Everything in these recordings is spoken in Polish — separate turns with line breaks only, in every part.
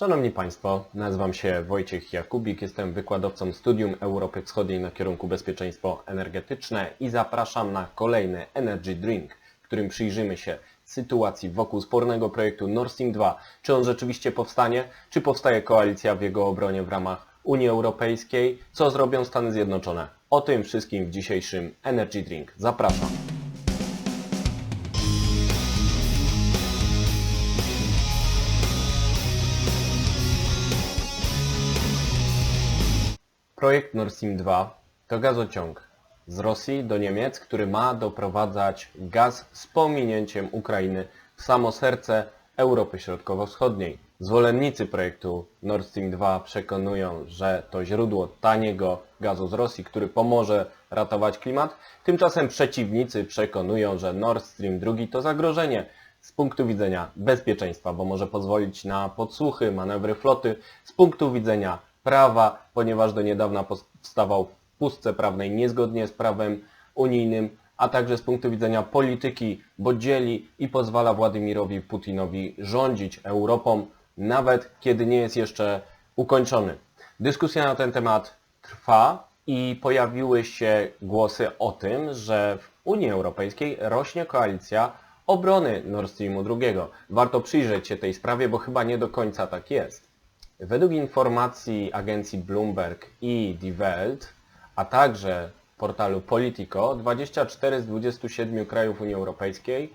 Szanowni Państwo, nazywam się Wojciech Jakubik, jestem wykładowcą Studium Europy Wschodniej na kierunku Bezpieczeństwo Energetyczne i zapraszam na kolejny Energy Drink, w którym przyjrzymy się sytuacji wokół spornego projektu Nord Stream 2. Czy on rzeczywiście powstanie? Czy powstaje koalicja w jego obronie w ramach Unii Europejskiej? Co zrobią Stany Zjednoczone? O tym wszystkim w dzisiejszym Energy Drink. Zapraszam. Projekt Nord Stream 2 to gazociąg z Rosji do Niemiec, który ma doprowadzać gaz z pominięciem Ukrainy w samo serce Europy Środkowo-Wschodniej. Zwolennicy projektu Nord Stream 2 przekonują, że to źródło taniego gazu z Rosji, który pomoże ratować klimat. Tymczasem przeciwnicy przekonują, że Nord Stream 2 to zagrożenie z punktu widzenia bezpieczeństwa, bo może pozwolić na podsłuchy, manewry floty, z punktu widzenia prawa, ponieważ do niedawna powstawał w pustce prawnej niezgodnie z prawem unijnym, a także z punktu widzenia polityki, bo dzieli i pozwala Władimirowi Putinowi rządzić Europą, nawet kiedy nie jest jeszcze ukończony. Dyskusja na ten temat trwa i pojawiły się głosy o tym, że w Unii Europejskiej rośnie koalicja obrony Nord Streamu II. Warto przyjrzeć się tej sprawie, bo chyba nie do końca tak jest. Według informacji agencji Bloomberg i Die Welt, a także portalu Politico, 24 z 27 krajów Unii Europejskiej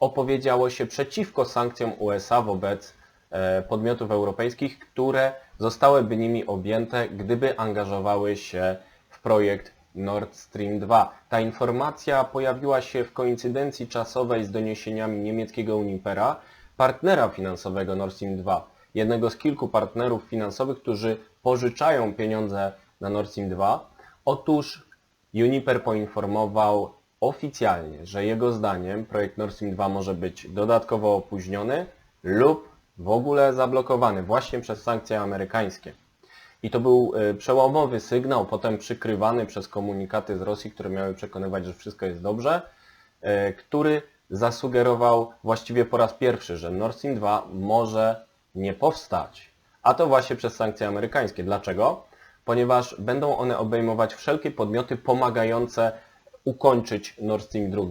opowiedziało się przeciwko sankcjom USA wobec e, podmiotów europejskich, które zostałyby nimi objęte, gdyby angażowały się w projekt Nord Stream 2. Ta informacja pojawiła się w koincydencji czasowej z doniesieniami niemieckiego Unipera, partnera finansowego Nord Stream 2 jednego z kilku partnerów finansowych, którzy pożyczają pieniądze na Nord Stream 2. Otóż Uniper poinformował oficjalnie, że jego zdaniem projekt Nord Stream 2 może być dodatkowo opóźniony lub w ogóle zablokowany właśnie przez sankcje amerykańskie. I to był y, przełomowy sygnał, potem przykrywany przez komunikaty z Rosji, które miały przekonywać, że wszystko jest dobrze, y, który zasugerował właściwie po raz pierwszy, że Nord Stream 2 może nie powstać. A to właśnie przez sankcje amerykańskie. Dlaczego? Ponieważ będą one obejmować wszelkie podmioty pomagające ukończyć Nord Stream 2,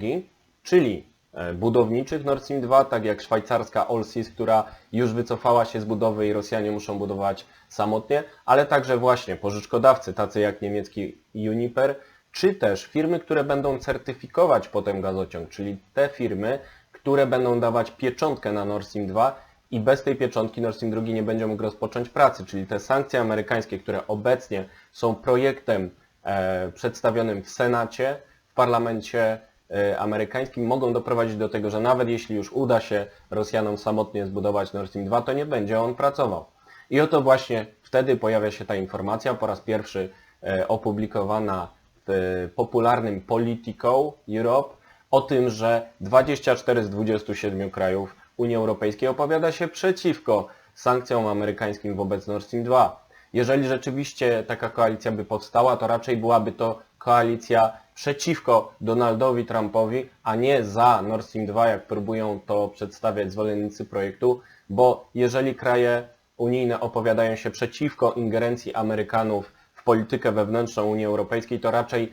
czyli e, budowniczych Nord Stream 2, tak jak szwajcarska Allseas, która już wycofała się z budowy i Rosjanie muszą budować samotnie, ale także właśnie pożyczkodawcy, tacy jak niemiecki Uniper, czy też firmy, które będą certyfikować potem gazociąg, czyli te firmy, które będą dawać pieczątkę na Nord Stream 2 i bez tej pieczątki Nord Stream 2 nie będzie mógł rozpocząć pracy, czyli te sankcje amerykańskie, które obecnie są projektem e, przedstawionym w Senacie, w parlamencie e, amerykańskim, mogą doprowadzić do tego, że nawet jeśli już uda się Rosjanom samotnie zbudować Nord Stream 2, to nie będzie on pracował. I oto właśnie wtedy pojawia się ta informacja, po raz pierwszy e, opublikowana w popularnym Politico Europe, o tym, że 24 z 27 krajów Unii Europejskiej opowiada się przeciwko sankcjom amerykańskim wobec Nord Stream 2. Jeżeli rzeczywiście taka koalicja by powstała, to raczej byłaby to koalicja przeciwko Donaldowi Trumpowi, a nie za Nord Stream 2, jak próbują to przedstawiać zwolennicy projektu, bo jeżeli kraje unijne opowiadają się przeciwko ingerencji Amerykanów w politykę wewnętrzną Unii Europejskiej, to raczej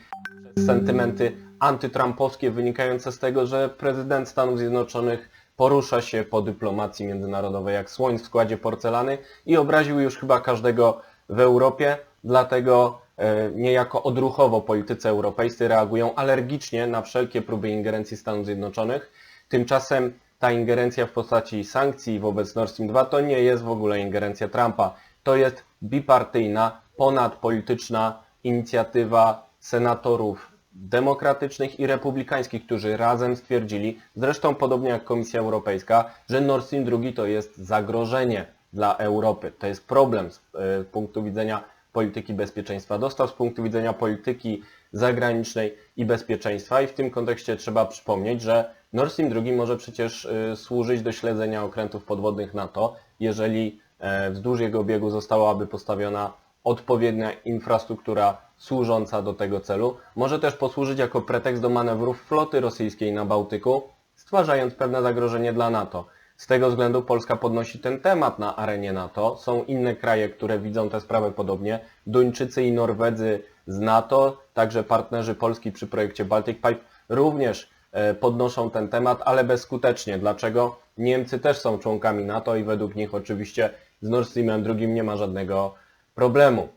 sentymenty antytrumpowskie wynikające z tego, że prezydent Stanów Zjednoczonych porusza się po dyplomacji międzynarodowej jak słoń w składzie porcelany i obraził już chyba każdego w Europie, dlatego e, niejako odruchowo politycy europejscy reagują alergicznie na wszelkie próby ingerencji Stanów Zjednoczonych. Tymczasem ta ingerencja w postaci sankcji wobec Nord Stream 2 to nie jest w ogóle ingerencja Trumpa. To jest bipartyjna, ponadpolityczna inicjatywa senatorów demokratycznych i republikańskich, którzy razem stwierdzili, zresztą podobnie jak Komisja Europejska, że Nord Stream 2 to jest zagrożenie dla Europy. To jest problem z y, punktu widzenia polityki bezpieczeństwa dostaw, z punktu widzenia polityki zagranicznej i bezpieczeństwa i w tym kontekście trzeba przypomnieć, że Nord Stream 2 może przecież y, służyć do śledzenia okrętów podwodnych NATO, jeżeli y, wzdłuż jego biegu zostałaby postawiona odpowiednia infrastruktura służąca do tego celu. Może też posłużyć jako pretekst do manewrów floty rosyjskiej na Bałtyku, stwarzając pewne zagrożenie dla NATO. Z tego względu Polska podnosi ten temat na arenie NATO. Są inne kraje, które widzą tę sprawę podobnie. Duńczycy i Norwedzy z NATO, także partnerzy Polski przy projekcie Baltic Pipe również e, podnoszą ten temat, ale bezskutecznie. Dlaczego? Niemcy też są członkami NATO i według nich oczywiście z Nord Streamem drugim nie ma żadnego problemu.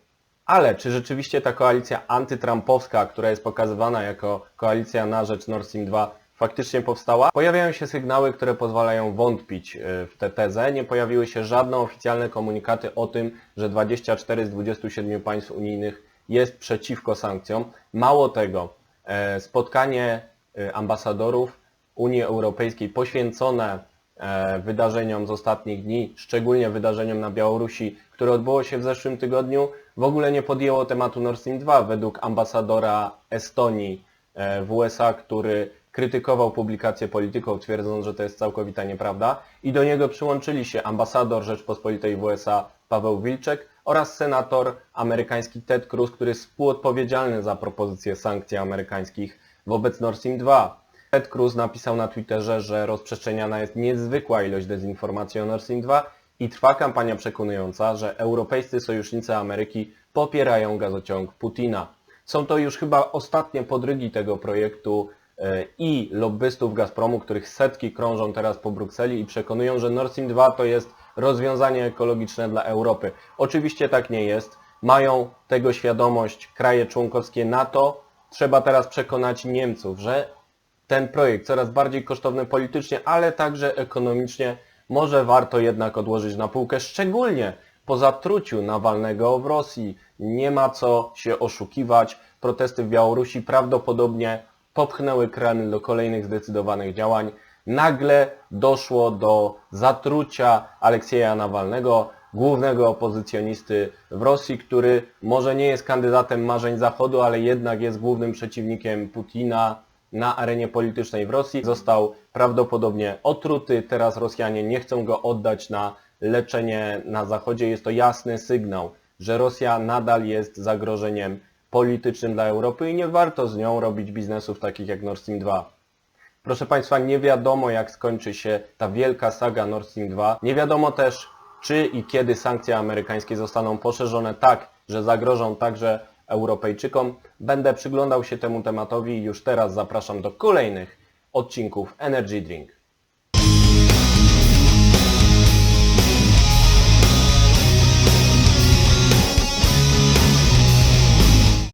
Ale czy rzeczywiście ta koalicja antytrampowska, która jest pokazywana jako koalicja na rzecz Nord Stream 2, faktycznie powstała? Pojawiają się sygnały, które pozwalają wątpić e, w tę tezę. Nie pojawiły się żadne oficjalne komunikaty o tym, że 24 z 27 państw unijnych jest przeciwko sankcjom. Mało tego, e, spotkanie e, ambasadorów Unii Europejskiej poświęcone wydarzeniom z ostatnich dni, szczególnie wydarzeniom na Białorusi, które odbyło się w zeszłym tygodniu, w ogóle nie podjęło tematu Nord Stream 2 według ambasadora Estonii e, w USA, który krytykował publikację polityków, twierdząc, że to jest całkowita nieprawda. I do niego przyłączyli się ambasador Rzeczpospolitej w USA Paweł Wilczek oraz senator amerykański Ted Cruz, który jest współodpowiedzialny za propozycję sankcji amerykańskich wobec Nord Stream 2. Ted Cruz napisał na Twitterze, że rozprzestrzeniana jest niezwykła ilość dezinformacji o Nord Stream 2 i trwa kampania przekonująca, że europejscy sojusznicy Ameryki popierają gazociąg Putina. Są to już chyba ostatnie podrygi tego projektu e, i lobbystów Gazpromu, których setki krążą teraz po Brukseli i przekonują, że Nord Stream 2 to jest rozwiązanie ekologiczne dla Europy. Oczywiście tak nie jest. Mają tego świadomość kraje członkowskie NATO. Trzeba teraz przekonać Niemców, że ten projekt coraz bardziej kosztowny politycznie, ale także ekonomicznie, może warto jednak odłożyć na półkę, szczególnie po zatruciu Nawalnego w Rosji. Nie ma co się oszukiwać. Protesty w Białorusi prawdopodobnie popchnęły Kreml do kolejnych zdecydowanych działań. Nagle doszło do zatrucia Aleksieja Nawalnego, głównego opozycjonisty w Rosji, który może nie jest kandydatem marzeń Zachodu, ale jednak jest głównym przeciwnikiem Putina na arenie politycznej w Rosji. Został prawdopodobnie otruty. Teraz Rosjanie nie chcą go oddać na leczenie na Zachodzie. Jest to jasny sygnał, że Rosja nadal jest zagrożeniem politycznym dla Europy i nie warto z nią robić biznesów takich jak Nord Stream 2. Proszę Państwa, nie wiadomo jak skończy się ta wielka saga Nord Stream 2. Nie wiadomo też, czy i kiedy sankcje amerykańskie zostaną poszerzone tak, że zagrożą także Europejczykom. Będę przyglądał się temu tematowi i już teraz zapraszam do kolejnych odcinków Energy Drink.